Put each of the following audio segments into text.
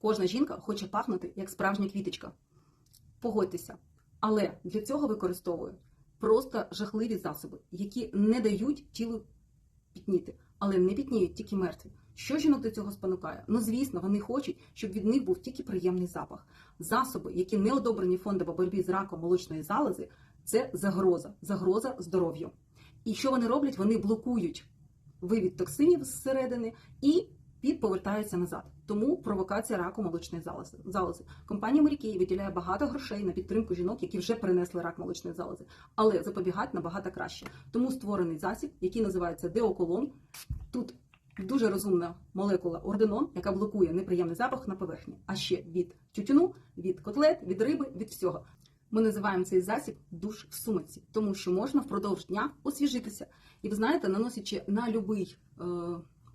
Кожна жінка хоче пахнути як справжня квіточка. Погодьтеся. Але для цього використовую просто жахливі засоби, які не дають тілу пітніти, але не пітніють тільки мертві. Що жінок до цього спонукає? Ну, звісно, вони хочуть, щоб від них був тільки приємний запах. Засоби, які не одобрені фондом по боротьбі з раком молочної залози, це загроза, загроза здоров'ю. І що вони роблять? Вони блокують вивід токсинів зсередини і під повертаються назад. Тому провокація раку молочної залози. Компанія Морікей виділяє багато грошей на підтримку жінок, які вже перенесли рак молочної залози, але запобігати набагато краще. Тому створений засіб, який називається деоколон. Тут дуже розумна молекула орденон, яка блокує неприємний запах на поверхні, а ще від тютюну, від котлет, від риби, від всього. Ми називаємо цей засіб душ в сумиці, тому що можна впродовж дня освіжитися. І ви знаєте, наносячи на будь-який е,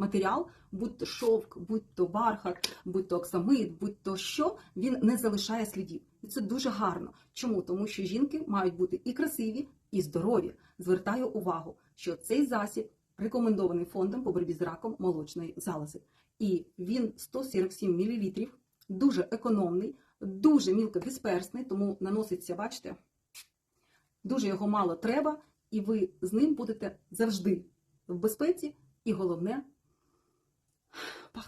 матеріал, будь то шовк, будь то бархат, будь то оксамит, будь то що, він не залишає слідів. І це дуже гарно. Чому? Тому що жінки мають бути і красиві, і здорові. Звертаю увагу, що цей засіб рекомендований фондом по боротьбі з раком молочної залози. І він 147 мл, дуже економний, дуже мілкодисперсний, тому наноситься, бачите, дуже його мало треба, і ви з ним будете завжди в безпеці, і головне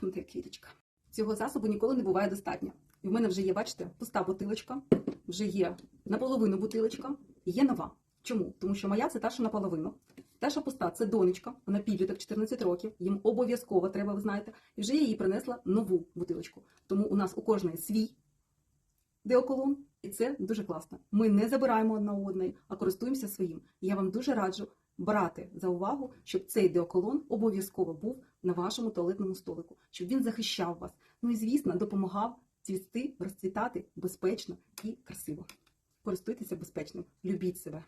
пахнути як квіточка. Цього засобу ніколи не буває достатньо. І в мене вже є, бачите, пуста бутилочка, вже є наполовину бутилочка, і є нова. Чому? Тому що моя це та, що наполовину. Та, що пуста, це донечка, вона підліток 14 років, їм обов'язково треба, ви знаєте, і вже я їй принесла нову бутилочку. Тому у нас у кожної свій деоколон, і це дуже класно. Ми не забираємо одна одної, а користуємося своїм. І я вам дуже раджу брати за увагу, щоб цей деоколон обов'язково був на вашому туалетному столику, щоб він захищав вас. Ну і звісно, допомагав цвісти, розцвітати безпечно і красиво. Користуйтеся безпечним, любіть себе.